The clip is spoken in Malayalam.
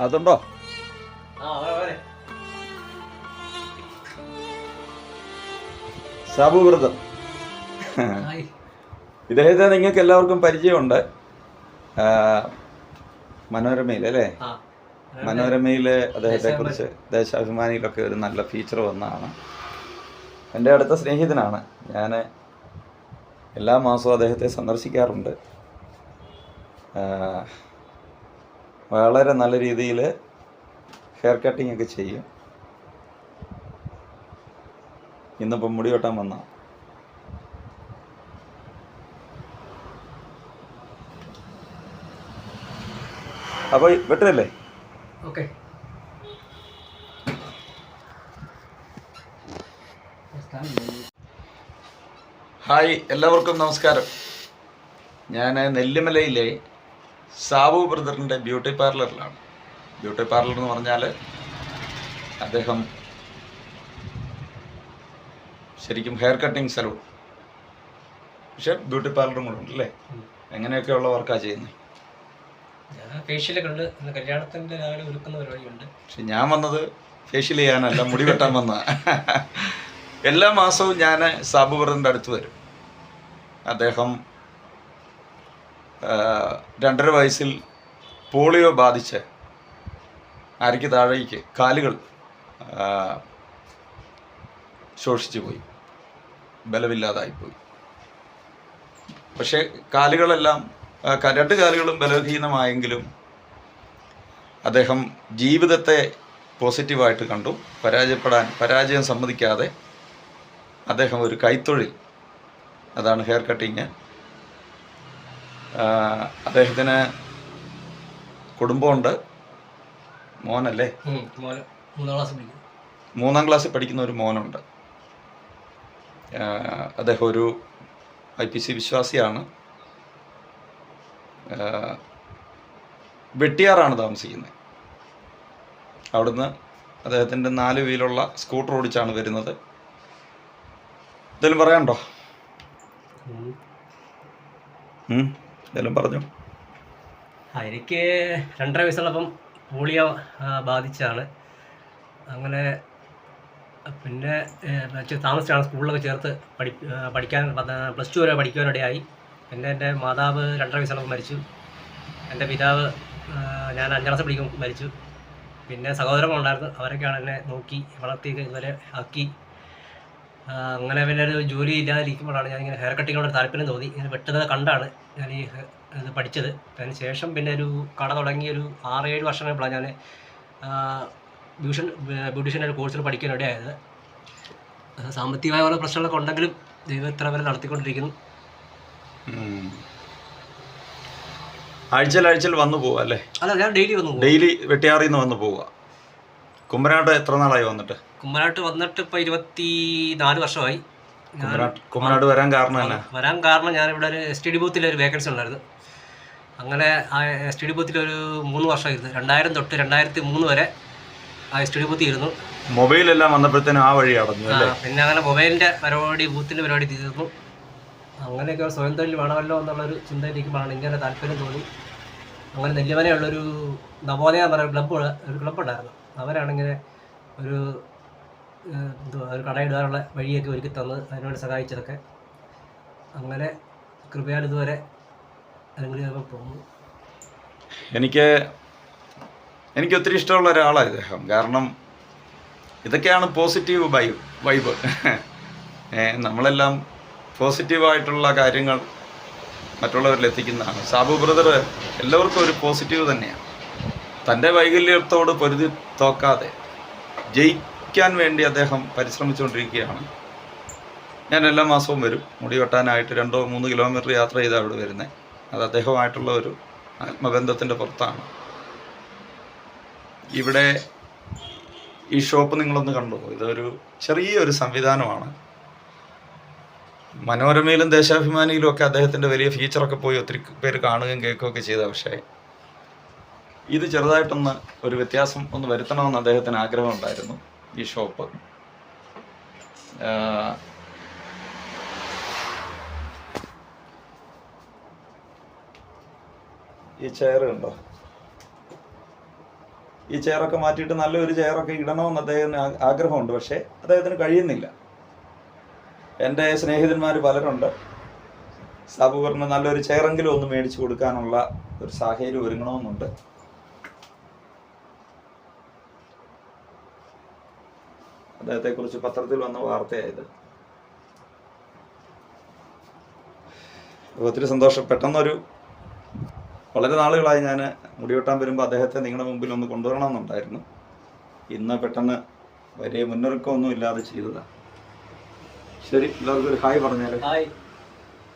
അതുണ്ടോ? സാബു വ്രതം ഇദ്ദേഹത്തെ നിങ്ങൾക്ക് എല്ലാവർക്കും പരിചയമുണ്ട്. മനോരമയിൽ അല്ലേ? മനോരമയിൽ. അദ്ദേഹത്തെ കുറിച്ച് ദേശാഭിമാനിയിലൊക്കെ ഒരു നല്ല ഫീച്ചർ വന്നതാണ് എന്റെ അടുത്ത സ്നേഹിതനാണ്. ഞാൻ എല്ലാ മാസവും അദ്ദേഹത്തെ സന്ദർശിക്കാറുണ്ട്. വളരെ നല്ല രീതിയിൽ ഹെയർ കട്ടിംഗ് ഒക്കെ ചെയ്യും. ഇന്നിപ്പം മുടി വെട്ടാൻ വന്ന. അപ്പോൾ വെട്ടല്ലേ ഓക്കെ ഹായ് എല്ലാവർക്കും നമസ്കാരം. ഞാൻ നെല്ലിമലയിലെ സാബു ബ്രദറിന്റെ ബ്യൂട്ടി പാർലറിലാണ്. ബ്യൂട്ടി പാർലർ എന്ന് പറഞ്ഞാൽ അദ്ദേഹം ശരിക്കും ഹെയർ കട്ടിങ് സലൂൺ. പക്ഷെ ബ്യൂട്ടി പാർലറും കൂടെ ഉണ്ട് അല്ലേ? എങ്ങനെയൊക്കെയുള്ള വർക്കാണ് ചെയ്യുന്നത്? ഫേഷ്യലൊക്കെ ഉണ്ട്. രാവിലെ ഒരുക്കുന്ന പരിപാടിയുണ്ട്. പക്ഷെ ഞാൻ വന്നത് ഫേഷ്യൽ ചെയ്യാനല്ല മുടി വെട്ടാൻ വന്ന. എല്ലാ മാസവും ഞാൻ സാബു ബ്രദറിന്റെ അടുത്ത് വരും. അദ്ദേഹം രണ്ടര വയസ്സിൽ പോളിയോ ബാധിച്ച് അരയ്ക്ക് താഴേക്ക് കാലുകൾ ശോഷിച്ചു പോയി. ബലമില്ലാതായിപ്പോയി പക്ഷേ കാലുകളെല്ലാം രണ്ട് കാലുകളും ബലഹീനമായെങ്കിലും അദ്ദേഹം ജീവിതത്തെ പോസിറ്റീവായിട്ട് കണ്ടു. പരാജയപ്പെടാൻ പരാജയം സമ്മതിക്കാതെ അദ്ദേഹം ഒരു കൈത്തൊഴിൽ അതാണ് ഹെയർ കട്ടിങ് അദ്ദേഹത്തിന് കുടുംബമുണ്ട്. മോനല്ലേ? മൂന്നാം ക്ലാസ്സിൽ പഠിക്കുന്ന. ഒരു മോനുണ്ട്. അദ്ദേഹം ഒരു ഐ പി സി വിശ്വാസിയാണ്. വെട്ടിയാറാണ് താമസിക്കുന്നത്. അവിടുന്ന് അദ്ദേഹത്തിന്റെ നാല് വീലുള്ള സ്കൂട്ടർ ഓടിച്ചാണ് വരുന്നത്. എന്തെങ്കിലും പറയാനുണ്ടോ? എന്തെങ്കിലും പറഞ്ഞു. എനിക്ക് രണ്ടര വയസ്സുള്ളപ്പം പോളിയോ ബാധിച്ചാണ് അങ്ങനെ പിന്നെ താമസിച്ചാണ് സ്കൂളിലൊക്കെ ചേർത്ത് പഠി പഠിക്കാൻ പ്ലസ് ടു വരെ പഠിക്കാനിടയായി പിന്നെ എന്റെ മാതാവ് രണ്ടര വയസ്സുള്ളപ്പോൾ മരിച്ചു. എന്റെ പിതാവ് ഞാൻ അഞ്ചാം ക്ലാസ് പഠിക്കും മരിച്ചു. പിന്നെ സഹോദരങ്ങളുണ്ടായിരുന്നു. അവരൊക്കെയാണ് എന്നെ നോക്കി വളർത്തി ഇതുവരെ ആക്കി. അങ്ങനെ പിന്നെ ഒരു ജോലി ഇല്ലാതിരിക്കുമ്പോഴാണ് ഇങ്ങനെ ഹെയർ കട്ടിങ്ങിനോട് താല്പര്യം തോന്നി. ഇങ്ങനെ വെട്ടുന്നത് കണ്ടാണ് ഞാൻ ഈ ഇത് പഠിച്ചത്. അതിന് ശേഷം പിന്നെ ഒരു കട തുടങ്ങി ഒരു ആറേഴ് വർഷം കഴിഞ്ഞപ്പോഴാണ് ഞാൻ ബ്യൂഷൻ ബ്യൂട്ടീഷ്യന്റെ ഒരു കോഴ്സിൽ പഠിക്കാൻ ഇടയായത് അത് സാമ്പത്തികമായ ഓരോ പ്രശ്നങ്ങളൊക്കെ ഉണ്ടെങ്കിലും ദൈവം ഇത്ര വരെ നടത്തിക്കൊണ്ടിരിക്കുന്നു. ആഴ്ചയിൽ ആഴ്ചയിൽ വന്നു പോവാ അല്ലേ? അല്ല ഞാൻ ഡെയിലി വന്നു ഡെയിലി വെട്ടിയാറിന്ന് വന്നു വന്ന് പോവുക കുമ്പനാട്ട് എത്ര നാളായി വന്നിട്ട്? കുമ്പനാട്ട് വന്നിട്ട് ഇപ്പൊ ഇരുപത്തി നാല് വർഷമായി കുമ്പനാട് വരാൻ കാരണം എന്നാ? വരാൻ കാരണം ഞാൻ ഇവിടെ ഒരു എസ് ടി ഡി ബൂത്തിൽ ഒരു വേക്കൻസി ഉണ്ടായിരുന്നു. അങ്ങനെ ആ എസ് ടി ഡി ബൂത്തിൽ ഒരു മൂന്ന് വർഷമായിരുന്നു. രണ്ടായിരം തൊട്ട് രണ്ടായിരത്തി മൂന്ന് വരെ ആ എസ് ടി ഡി ബൂത്തിൽ ഇരുന്നു. മൊബൈലെല്ലാം വന്നപ്പോഴത്തേനും ആ വഴി അടഞ്ഞു പിന്നെ അങ്ങനെ മൊബൈലിന്റെ പരിപാടി ബൂത്തിന്റെ പരിപാടി തീർന്നു. അങ്ങനെയൊക്കെ സ്വയം തൊഴിൽ വേണമല്ലോ എന്നുള്ളൊരു ചിന്തയിലേക്കുമാണ് ഇങ്ങനെ താല്പര്യം തോന്നി. അങ്ങനെ നെല്ലിമലയുള്ളൊരു നവോദയ എന്ന് പറയുന്ന ക്ലബ്ബ് ഒരു ക്ലബ്ബ് ഉണ്ടായിരുന്നു. അവരാണിങ്ങനെ ഒരു എന്തുവാ ഒരു കടയിടാനുള്ള വഴിയൊക്കെ ഒരുക്കി തന്ന് അതിനോട് സഹായിച്ചതൊക്കെ. അങ്ങനെ കൃപയാൽ ഇതുവരെ അനുഗ്രഹം പോകുന്നു എനിക്ക് എനിക്ക് ഒത്തിരി ഇഷ്ടമുള്ള ഒരാളാണ് ഇദ്ദേഹം. കാരണം ഇതൊക്കെയാണ് പോസിറ്റീവ് വൈബ് വൈബ് നമ്മളെല്ലാം പോസിറ്റീവായിട്ടുള്ള കാര്യങ്ങൾ മറ്റുള്ളവരിൽ എത്തിക്കുന്നതാണ്. സാബു ബ്രദർ എല്ലാവർക്കും ഒരു പോസിറ്റീവ് തന്നെയാണ്. തന്റെ വൈകല്യത്തോട് പൊരുതി തോക്കാതെ ജയിക്കാൻ വേണ്ടി അദ്ദേഹം പരിശ്രമിച്ചുകൊണ്ടിരിക്കുകയാണ്. ഞാൻ എല്ലാ മാസവും വരും. മുടി വെട്ടാനായിട്ട് രണ്ടോ മൂന്ന് കിലോമീറ്റർ യാത്ര ചെയ്താണ് അവിടെ വരുന്നത് അത് അദ്ദേഹമായിട്ടുള്ള ഒരു ആത്മബന്ധത്തിന്റെ പുറത്താണ്. ഇവിടെ ഈ ഷോപ്പ് നിങ്ങളൊന്ന് കണ്ടു. ഇതൊരു ചെറിയൊരു സംവിധാനമാണ്. മനോരമയിലും ദേശാഭിമാനിയിലും ഒക്കെ അദ്ദേഹത്തിന്റെ വലിയ ഫീച്ചറൊക്കെ പോയി ഒത്തിരി പേര് കാണുകയും കേൾക്കുകയൊക്കെ ചെയ്ത പക്ഷേ ഇത് ചെറുതായിട്ടൊന്ന് ഒരു വ്യത്യാസം ഒന്ന് വരുത്തണമെന്ന് അദ്ദേഹത്തിന് ആഗ്രഹം ഉണ്ടായിരുന്നു ഈ ഷോപ്പ്. ഈ ചെയർ ഉണ്ടോ ഈ ചെയറൊക്കെ മാറ്റിയിട്ട് നല്ലൊരു ചെയറൊക്കെ ഇടണമെന്ന് അദ്ദേഹത്തിന് ആഗ്രഹമുണ്ട്. പക്ഷേ അദ്ദേഹത്തിന് കഴിയുന്നില്ല. എന്റെ സ്നേഹിതന്മാർ പലരുണ്ട്. സാബുകറിന് നല്ലൊരു ചെയറെങ്കിലും ഒന്ന് മേടിച്ചു കൊടുക്കാനുള്ള ഒരു സാഹചര്യം ഒരുങ്ങണമെന്നുണ്ട്. അദ്ദേഹത്തെക്കുറിച്ച് പത്രത്തിൽ വന്ന വാർത്തയായത്. ഒത്തിരി സന്തോഷം. പെട്ടെന്നൊരു വളരെ നാളുകളായി ഞാൻ മുടിവെട്ടാൻ വരുമ്പോൾ അദ്ദേഹത്തെ നിങ്ങളുടെ മുമ്പിൽ ഒന്ന് കൊണ്ടുവരണമെന്നുണ്ടായിരുന്നു. ഇന്ന് പെട്ടെന്ന് വലിയ മുന്നൊരുക്കമൊന്നും ഇല്ലാതെ ചെയ്തതാണ്. ശരി എല്ലാവർക്കും ഒരു ഹായ് പറഞ്ഞാലോ? ഹായ്.